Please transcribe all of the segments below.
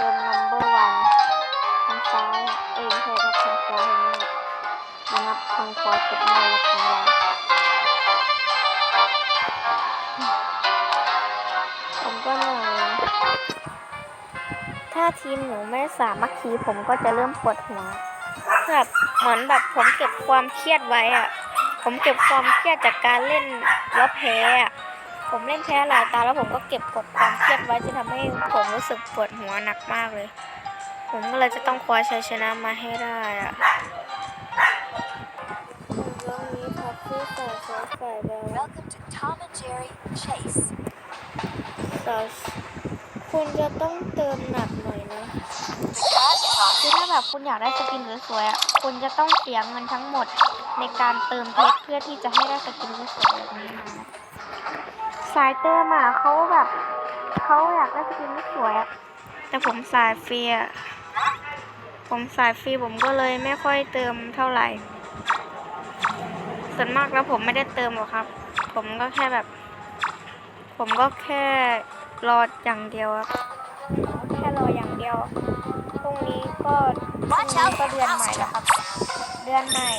ติม number one ทางซ้ายเอ้ยไม่ใช่ครับทางขวาเห็นไหมนะครับทางขวาสุดน่ารักของเราผมก็เหนื่อยนะถ้าทีมหนูไม่สามัคคีผมก็จะเริ่มปวดหัวแบบเหมือนแบบผมเก็บความเครียดไว้อะผมเก็บความเครียดจากการเล่นแล้วแพ้อะ ผมเล่นแพ้หลายตาแล้วผมก็เก็บกดความเครียดไว้จะทำให้ผมรู้สึกปวดหัวหนักมากเลย ผมก็เลยจะต้องคว้าชัยชนะมาให้ได้อะเรื่องนี้ทับที่ใส่ใส่ใส่แล้ว Welcome to Tom and Jerry Chase. แต่คุณจะต้องเติมหนักหน่อยนะ The cash box คือถ้าแบบคุณอยากได้สกินสวยๆอะ คุณจะต้องเสียเงินทั้งหมดในการเติมเพชรเพื่อที่จะให้ได้สกินสวยๆแบบนี้มา สายเติมอะเขาแบบเขาอยากได้สกินสวยๆอะแต่ผมสายฟรีอะผมสายฟรีผมก็เลยไม่ค่อยเติมเท่าไหร่ ส่วนมากแล้วผมไม่ได้เติมหรอกครับ ผมก็แค่แบบ ผมก็แค่รออย่างเดียวครับแค่รออย่างเดียวพรุ่งนี้ก็พรุ่ง Watch นี้ out ก็ for เดือนใหม่ house แล้วครับ traps. เดือนใหม่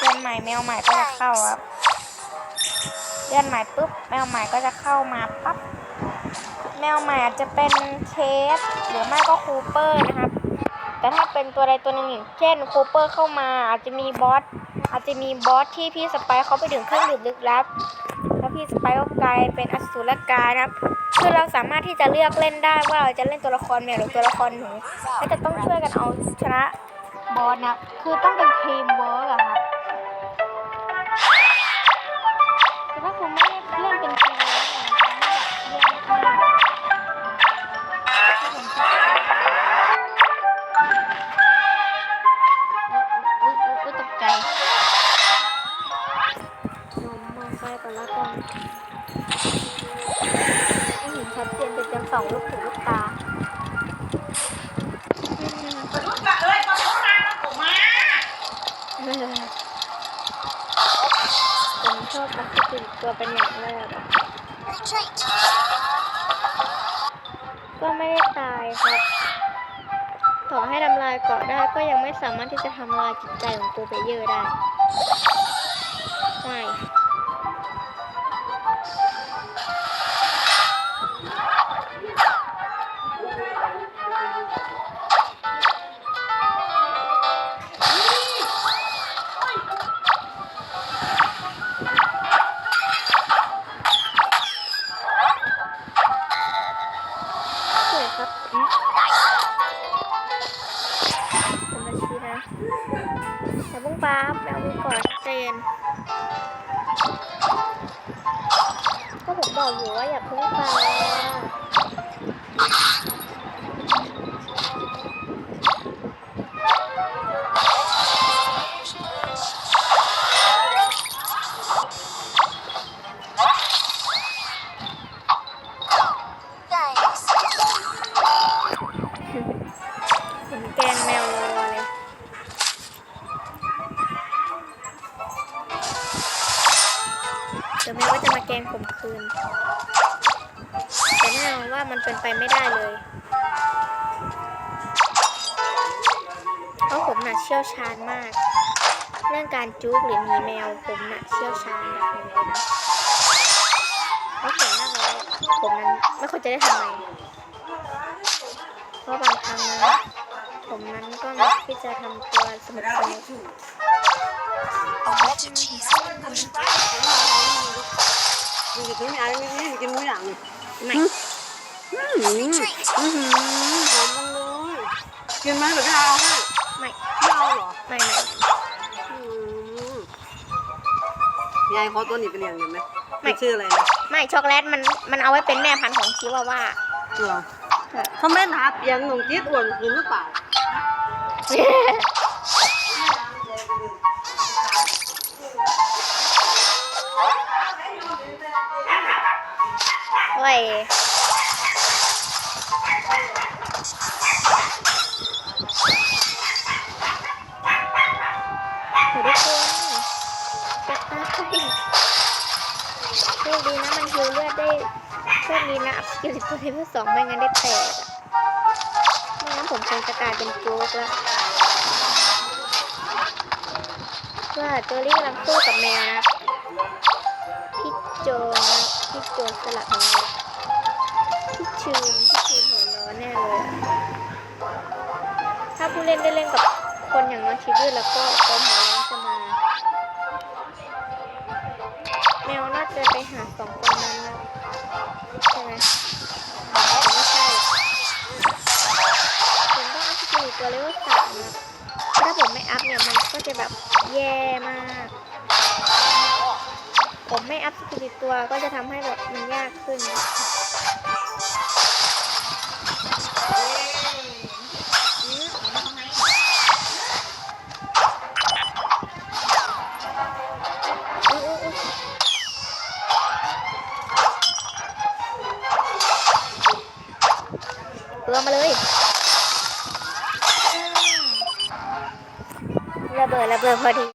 เดือนใหม่แมวใหม่ก็จะเข้าครับ เดือนใหม่ปุ๊บแมวใหม่ก็จะเข้ามาปั๊บแมวใหม่อาจจะเป็นเชฟหรือไม่ก็คูเปอร์นะครับ แต่ถ้าเป็นตัวใดตัวหนึ่งเช่นคูเปอร์เข้ามาอาจจะมีบอสอาจจะมีบอสที่พี่สไปซ์เขาไปถึงเครื่องดื่มลึกลับแล้วพี่สไปซ์ก็กลายเป็นอสูรกายนะครับคือเราสามารถที่จะเลือกเล่นได้ว่าเราจะเล่นตัวละครแมวหรือตัวละครหนูและจะต้องช่วยกันเอาชนะบอสนะคือต้องเป็นทีมเวิร์กอะครั ส่องลูกหูลูกตาลูกกะเอ้ยมาเข้ามาผมมาผมชอบนักสิตัวเป็นอย่างแรกอะ Retreat. ก็ไม่ได้ตายครับต่อให้ทำลายเกาะได้ก็ยังไม่สามารถที่จะทำลายจิตใจของตัวเบเยอร์ได้ไม่ แต่บุ้งป้าบแมวมือก่อนเจนก็ผมบอกอยู่ว่าอย่าเพุ่งป เดี๋ยวแมวก็จะมาแกงผมคืน แต่แน่นอนว่ามันเป็นไปไม่ได้เลย เพราะผมน่ะเชี่ยวชาญมาก เรื่องการจุกหรือหนีแมวผมน่ะเชี่ยวชาญแบบนี้เลยนะเพราะส่วนมากแล้วผมนั้นไม่ค่อยจะได้ทำอะไรเพราะบางครั้งนะผมนั้นก็มักที่จะทำตัวสนุกสนุก มึงจะถึงอะไรไม่นี่กินมื้ออย่างไม่อื้อหือหอมมันเลยกินไหมหรือไม่เอาให้ไม่ไม่เอาเหรอไม่ไม่ยายขอตัวนี้ไปเลี้ยงได้ไหมไมันชื่ออะไรนะไม่ช็อกโกแลตมันมันเอาไว้เป็นแม่พันธุ์ของชิวาว่าเหรอเขาไม่หาเตียงหนุ่มจี๊ดอ้วนขึ้นหรือเปล่า โหทุกคนจะตายโชคดีนะมันฮิวเลือดได้โชคดีนะอัพสกิลกิลลิตัวเลเวลสองไม่งั้นได้แตกอะไม่งั้นผมคงจะกลายเป็นโจ๊กล้วว่าโจลี่กำลังสู้กับแมวนะครับพี่โจนะพี่โจสลัดของ พี่ชืนพี่ชืนหัวร้อนแน่เลยถ้าผู้เล่นได้เล่นกับคนอย่างน้องชิดื้อแล้วก็ความหัวร้อนจะมา แมวน่าจะไปหาสองคนนั้นนะใช่ไหมไม่ใช่ผมต้องอัพสกิลตัวเลเวลสามนะถ้าผมไม่อัพเนี่ยมันก็จะแบบแย่มาก ผมไม่อัพสกิลตัวก็จะทำให้แบบมันยากขึ้น เรือมาเลยระเบิดระเบิดพอดี